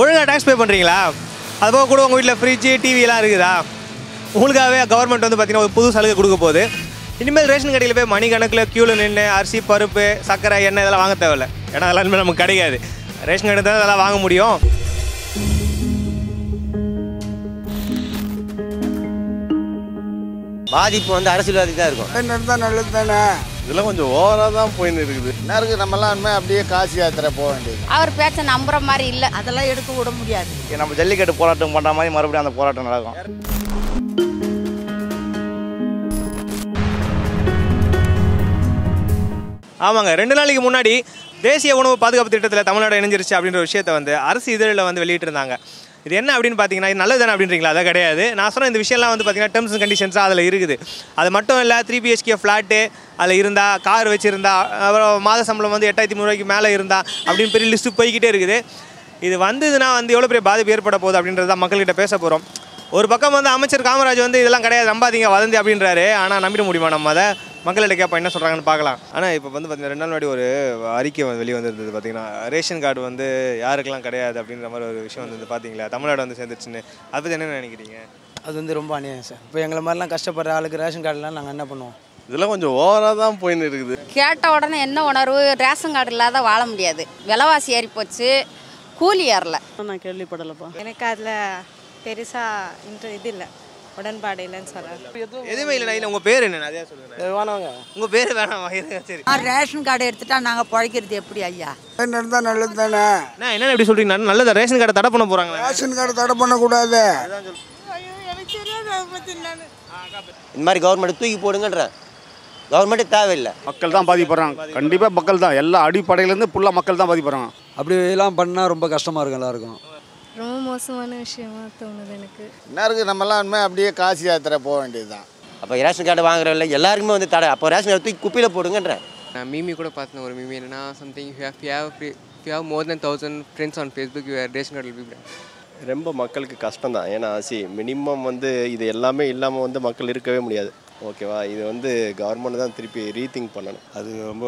ஒழுங்காக டேக்ஸ் பே பண்ணுறீங்களா அது போக கூட உங்கள் வீட்டில் ஃப்ரிட்ஜு டிவிலாம் இருக்குதா? உங்களுக்காகவே கவர்மெண்ட் வந்து பார்த்தீங்கன்னா ஒரு புது சலுகை கொடுக்க போகுது. இனிமேல் ரேஷன் கடையில் போய் மணி கணக்கில் க்யூவில் நின்று அரிசி பருப்பு சர்க்கரை எண்ணெய் இதெல்லாம் வாங்க தேவையில்ல. ஏன்னா அதெல்லாம் இனிமேல் நமக்கு கிடைக்காது. ரேஷன் கடை தான் அதெல்லாம் வாங்க முடியும். பாதிப்பு வந்து அரசியல்வாதி தான் இருக்கும். இருந்தால் நல்லது தானே? இதெல்லாம் கொஞ்சம் ஓவராக தான் போயின்னு இருக்குது. என்ன இருக்குது? நம்மலாம் இனிமேல் அப்படியே காசு யாத்திரை போக வேண்டியது. அவர் பேச்ச நம்புற மாதிரி இல்லை. அதெல்லாம் எடுக்க விட முடியாது. நம்ம ஜல்லிக்கட்டு போராட்டம் பண்ணுற மாதிரி மறுபடியும் அந்த போராட்டம் நடக்கும். ஆமாங்க. ரெண்டு நாளைக்கு முன்னாடி தேசிய உணவு பாதுகாப்பு திட்டத்தில் தமிழ்நாடு இணைஞ்சிருச்சு அப்படின்ற விஷயத்தை வந்து அரசு இதழில் வந்து வெளியிட்டிருந்தாங்க. இது என்ன அப்படின்னு பார்த்தீங்கன்னா இது நல்லது தானே அப்படின்றீங்களா? அதை கிடையாது. நான் சொன்ன இந்த விஷயம்லாம் வந்து பார்த்தீங்கன்னா டேர்ம்ஸ் அண்ட் கண்டிஷன்ஸாக அதில் இருக்குது. அது மட்டும் இல்லை த்ரீ பிஹெச்கே ஃப்ளாட்டு அதில் இருந்தால் கார் வச்சுருந்தா அப்புறம் மாத சம்பளம் வந்து எட்டாயிரத்தி முந்நூறுவாய்க்கு மேலே இருந்தா அப்படின்னு பெரிய லிஸ்ட்டு போய்கிட்டே இருக்குது. இது வந்ததுன்னா வந்து எவ்வளோ பெரிய பாதிப்பு ஏற்பட போகுது அப்படின்றது தான் மக்கள்கிட்ட பேச போகிறோம் ஒரு பக்கம் வந்து அமைச்சர் காமராஜ் வந்து இதெல்லாம் கிடையாது நம்பாதீங்க வதந்தி அப்படின்றாரு. ஆனால் நம்பிட முடியுமா நம்ம அதை? மக்கள்கிட்ட கேட்போம் என்ன சொல்கிறாங்கன்னு பார்க்கலாம். ஆனால் இப்போ வந்து பார்த்தீங்கன்னா ரெண்டு நாள் முன்னாடி ஒரு அறிக்கை வந்து வெளியே வந்திருந்தது பார்த்தீங்கன்னா ரேஷன் கார்டு வந்து யாருக்கெல்லாம் கிடையாது அப்படின்ற மாதிரி ஒரு விஷயம் வந்து பார்த்தீங்களா தமிழ்நாடு வந்து சேர்ந்துச்சுன்னு அதை பற்றி என்ன நினைக்கிறீங்க? அது வந்து ரொம்ப அநியாயம் சார். இப்போ எங்களை மாதிரிலாம் கஷ்டப்படுற ஆளுக்கு ரேஷன் கார்டுலாம் நாங்கள் என்ன பண்ணுவோம்? இதெல்லாம் கொஞ்சம் ஓவராக தான் போயின்னு இருக்குது. கேட்ட உடனே என்ன உணர்வு? ரேஷன் கார்டு இல்லாத வாழ முடியாது. விலைவாசி ஏறி போச்சு. கூலி ஏறல. நான் கேள்விப்படலப்பா. எனக்கு அதில் பெருசாக இன்ட்ர இது இல்லை. உடன்பாடு இல்லைன்னு சொல்கிறேன் எதுவுமே இல்லை இல்லை உங்கள் பேர் என்ன அதே சொல்லுங்கள் வேணாங்க. உங்கள் பேர் வேணாம் சரி. ரேஷன் கார்டு எடுத்துட்டா நாங்கள் பழைக்கிறது எப்படி ஐயா? என்ன இருந்தால் நல்லது தானே? என்ன இப்படி சொல்கிறீங்க நல்லதா? ரேஷன் கார்டை தடை பண்ண போகிறாங்களா ரேஷன் கார்டு தடை பண்ணக்கூடாது. இந்த மாதிரி கவர்மெண்ட் தூக்கி போடுங்கன்றேன் கவர்மெண்ட்டு தேவையில்லை. மக்கள் தான் பாதிப்படுறாங்க. கண்டிப்பாக மக்கள் தான். எல்லா அடிப்படையிலேருந்து ஃபுல்லாக மக்கள் தான் பாதிப்படுறாங்க. அப்படி எல்லாம் பண்ணால் ரொம்ப கஷ்டமாக இருக்கும் எல்லாருக்கும். ரொம்ப மோசமான விஷயமா தோணுது எனக்கு. என்ன இருக்குது நம்மலாம் அப்படியே காசு யாத்திரை போக வேண்டியது தான் அப்போ ரேஷன் கார்டு வாங்குறவங்க எல்லாருக்குமே வந்து தடை. அப்போ ரேஷன் கார்டு தூக்கி குப்பையில் போடுங்கன்றேன் நான் மீமி கூட பார்த்தேன் ஒரு மீமி என்னன்னா something you have have you have more than thousand friends on Facebook you ration card ரொம்ப மக்களுக்கு கஷ்டம் தான் ஏன்னா சி மினிமம் வந்து இது எல்லாமே இல்லாமல் வந்து மக்கள் இருக்கவே முடியாது. ஓகேவா இது வந்து கவர்மெண்ட் தான் திருப்பி ரீதிங்க் பண்ணணும். அது ரொம்ப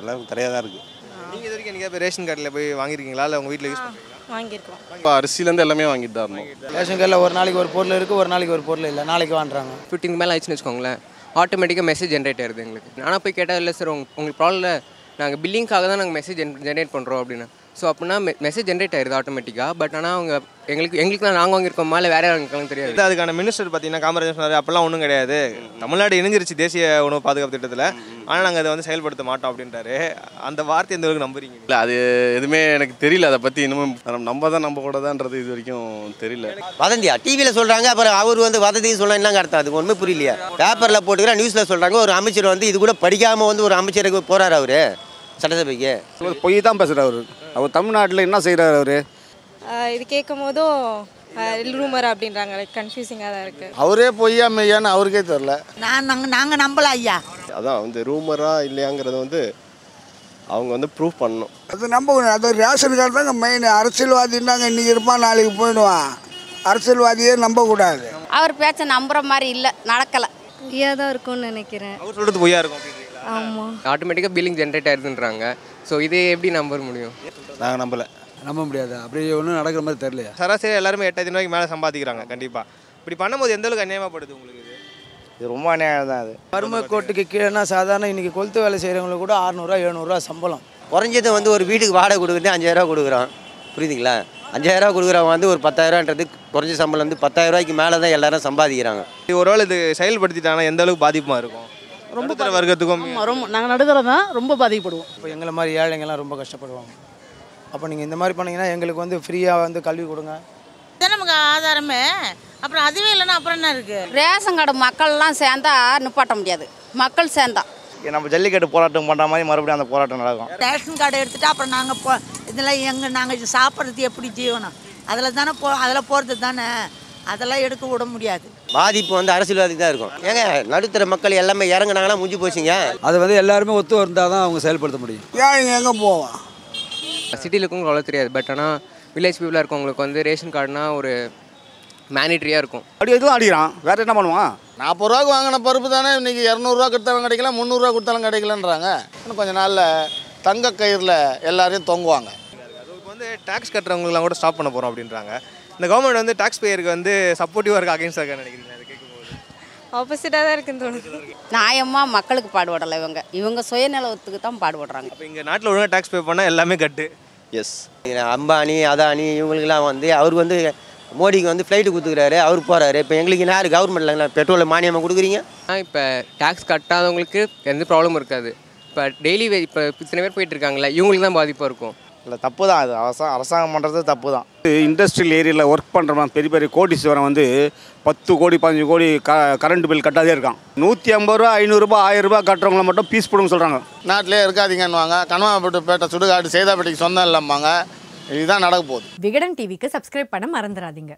எல்லாருக்கும் தடையாக தான் இருக்குது நீங்கள் இது வரைக்கும் நீங்கள் போய் ரேஷன் கார்டில் போய் வாங்கியிருக்கீங்களா? இல்லை உங்கள் வீட்டில் யூஸ் பண்ணுறீங்களா வாங்கியிருக்கோம். இப்போ அரிசிலேருந்து எல்லாமே வாங்கிட்டு தான் இருந்தோம். ரேஷன் கார்டில் ஒரு நாளைக்கு ஒரு பொருள் இருக்குது ஒரு நாளைக்கு ஒரு பொருள் இல்லை. நாளைக்கு வாங்குறாங்க. ஃபிஃப்டின் மேலே ஆயிடுச்சுன்னு வச்சுக்கோங்களேன். ஆட்டோமேட்டிக்காக மெசேஜ் ஜென்ரேட் ஆயிருது எங்களுக்கு. ஆனால் போய் கேட்டால் இல்லை சார் உங்க உங்களுக்கு ப்ராப்ளம் இல்லை. நாங்கள் பில்லிங்காக தான் நாங்கள் மெசேஜ் ஜென்ரேட் பண்ணுறோம் அப்படின்னு. ஸோ அப்படின்னா மெசேஜ் ஜென்ரேட் ஆயிருது ஆட்டோமேட்டிக்காக பட் ஆனால் அவங்க எங்களுக்கு எங்களுக்கு தான் நாங்கள் வாங்கியிருக்கோமா. இல்லை வேறு யாருக்கெல்லாம் தெரியாது. இது அதுக்கான மினிஸ்டர் பார்த்தீங்கன்னா காமராஜர் சொன்னார் அப்பெல்லாம் ஒன்றும் கிடையாது. தமிழ்நாடு இணைஞ்சிருச்சு தேசிய உணவு பாதுகாப்பு திட்டத்தில். ஆனால் நாங்கள் அதை வந்து செயல்படுத்த மாட்டோம் அப்படின்றாரு. அந்த வார்த்தை எந்த அளவுக்கு நம்புறீங்க? இல்லை அது எதுவுமே எனக்கு தெரியல. அதை பற்றி இன்னமும் நம்ம தான் நம்ப கூடாதான்றது இது வரைக்கும் தெரியல. வதந்தியா? டிவியில் சொல்கிறாங்க அப்புறம் அவர் வந்து வதந்தின்னு சொல்ல என்னங்க அர்த்தம்? அது ஒன்றுமே புரியலையா. பேப்பரில் போட்டுக்கிற நியூஸில் சொல்கிறாங்க ஒரு அமைச்சர் வந்து இது கூட படிக்காமல் வந்து ஒரு அமைச்சருக்கு போகிறார் அவர் சட்டசபைக்கு. பொய் தான் பேசுகிறார் அவர். அவர் தமிழ்நாட்டில் என்ன செய்கிறார் அவர்? இது கேட்கும் போதும் ரூமர் அப்படின்றாங்க. கன்ஃபியூசிங்காக தான் இருக்குது அவரே பொய்யா மெய்யான்னு அவருக்கே தெரில நான் நாங்கள் நாங்கள் நம்பல ஐயா. அதான் வந்து ரூமரா இல்லையாங்கிறத வந்து அவங்க வந்து ப்ரூவ் பண்ணணும். அது நம்ப அது ரேஷன் கார்டு தாங்க மெயின் அரசியல்வாதின்னாங்க இன்றைக்கி இருப்பான் நாளைக்கு போயிடுவான். அரசியல்வாதியே நம்பக்கூடாது. அவர் பேச்ச நம்புற மாதிரி இல்லை நடக்கலை. ஃப்ரீயாக தான் இருக்கும்னு நினைக்கிறேன். அவர் சொல்கிறது பொய்யா இருக்கும் ஆமாம் ஆட்டோமேட்டிக்காக பில்லிங் ஜென்ரேட் ஆயிருதுன்றாங்க. ஸோ இதை எப்படி நம்ப முடியும்? நாங்கள் நம்பலை. நம்ப முடியாது. அப்படி ஒன்றும் நடக்கிற மாதிரி தெரியலையா. சராசரி எல்லாருமே எட்டாயிரத்தி ரூபாய்க்கு மேலே சம்பாதிக்கிறாங்க கண்டிப்பாக இப்படி பண்ணும்போது எந்த அளவுக்கு அநியாயமாகப்படுது உங்களுக்கு இது? இது ரொம்ப அநியாயம் தான் அது. வறுமை கோட்டுக்கு கீழேனா சாதாரண இன்னைக்கு கொளுத்து வேலை செய்கிறவங்களுக்கு கூட அறநூறுவா எழுநூறுவா சம்பளம். குறைஞ்சது வந்து ஒரு வீட்டுக்கு வாடகை கொடுக்குறது அஞ்சாயிரரூவா கொடுக்குறான். புரியுதுங்களா? அஞ்சாயிரரூவா கொடுக்குறவன் வந்து ஒரு பத்தாயிரரூவான்றது குறைஞ்ச சம்பளம் வந்து பத்தாயிரரூவாய்க்கு மேலே தான் எல்லாரும் சம்பாதிக்கிறாங்க. இது ஒருவேளை இது செயல்படுத்திட்டாங்கன்னா எந்த அளவுக்கு பாதிப்புமா இருக்கும்? ரொம்ப வர்க்கத்துக்கும் ரொம்ப நாங்கள் நடுத்தர தான் ரொம்ப பாதிக்கப்படுவோம். இப்போ எங்களை மாதிரி ஏழைங்கெல்லாம் ரொம்ப கஷ்டப்படுவாங்க. அப்போ நீங்கள் இந்த மாதிரி பண்ணீங்கன்னா எங்களுக்கு வந்து ஃப்ரீயாக வந்து கல்வி கொடுங்க. நமக்கு ஆதாரமே. அப்புறம் அதுவே இல்லைன்னா அப்புறம் என்ன இருக்கு? ரேஷன் கார்டு மக்கள்லாம் சேர்ந்தா நிப்பாட்ட முடியாது. மக்கள் சேர்ந்தா. நம்ம ஜல்லிக்கட்டு போராட்டம் பண்ணுற மாதிரி மறுபடியும் அந்த போராட்டம் நடக்கும். ரேஷன் கார்டு எடுத்துட்டா அப்புறம் நாங்கள் போ இதில் எங்கள் நாங்கள் சாப்பிட்றது எப்படி ஜீவனம்? அதில் தானே போ அதில் போகிறது தானே? அதெல்லாம் எடுக்க விட முடியாது. பாதிப்பு வந்து அரசியல்வாதி தான் இருக்கும். ஏங்க நடுத்தர மக்கள் எல்லாமே இறங்குனாங்கன்னா முடிஞ்சு போச்சுங்க. அது வந்து எல்லாருமே ஒத்து வந்தால் தான் அவங்க செயல்படுத்த முடியும். ஏன் எங்கே போவான் சிட்டியில் இருக்கவங்க அவ்வளோ தெரியாது. பட் ஆனால் வில்லேஜ் பீப்புளாக இருக்கவங்களுக்கு வந்து ரேஷன் கார்டுனா ஒரு மேனிட்ரியாக இருக்கும். அடி எதுவும் அடிக்கிறான் வேற என்ன பண்ணுவான்? நாற்பது ரூபாய்க்கு வாங்கின பருப்பு தானே இன்றைக்கி இரநூறுவா கொடுத்தாலும் கிடைக்கல முந்நூறுரூவா கொடுத்தாலும் கிடைக்கலன்றாங்க. இன்னும் கொஞ்ச நாளில் தங்க கயிறில் எல்லாரையும் தொங்குவாங்க. வந்து டேக்ஸ் கட்டுறவங்களுக்குலாம் கூட ஸ்டாப் பண்ண போகிறோம் அப்படின்றாங்க. இந்த கவர்மெண்ட் வந்து டாக்ஸ் பேயருக்கு வந்து சப்போர்ட்டிவாக இருக்க அகைன்ஸ்டாக இருக்க நினைக்கிறீங்க அது கேட்கும்போது. ஆப்போசிட்டாக தான் இருக்குன்னு தோணுது. நியாயமாக மக்களுக்கு பாடுபடலை இவங்க. இவங்க சுயநலத்துக்கு தான் பாடுபடுறாங்க. இப்போ இங்கே நாட்டில் ஒழுங்காக டாக்ஸ் பே பண்ணால் எல்லாமே கட்டு. எஸ் அம்பானி அதானி இவங்களுக்கெல்லாம் வந்து அவர் வந்து மோடிக்கு வந்து ஃப்ளைட்டு கொடுத்துக்கிறாரு அவர் போகிறாரு இப்போ எங்களுக்கு யார் கவர்மெண்ட்ல பெட்ரோல் மானியமாக கொடுக்குறீங்க? ஆனால் இப்போ டேக்ஸ் கட்டாதவங்களுக்கு எந்த ப்ராப்ளமும் இருக்காது. இப்போ டெய்லி இப்போ இத்தனை பேர் போயிட்டு இருக்காங்களே இவங்களுக்கு தான் பாதிப்பாக இருக்கும். இல்லை தப்பு தான் அது. அரசாங்கம் அரசாங்கம் பண்ணுறது தப்பு தான் இண்டஸ்ட்ரியல் ஏரியாவில் ஒர்க் பண்ணுறவன் பெரிய பெரிய கோடீஸ்வரன் வந்து பத்து கோடி பதினஞ்சு கோடி க கரண்ட் பில் கட்டாதே இருக்கான். நூற்றி ஐம்பது ரூபா ஐநூறுரூபா ஆயிரம் ரூபாய் கட்டுறவங்கள மட்டும் பீஸ் போடுங்க சொல்கிறாங்க நாட்டிலே இருக்காதீங்கன்னுவாங்க. கனவாப்பட்டு பேட்டை சுடுகாடு சேதாப்பேட்டைக்கு சொந்தம் இல்லம்பாங்க. இதுதான் நடக்க போகுது. விகடன் டிவிக்கு சப்ஸ்கிரைப் பண்ண மறந்துடாதீங்க.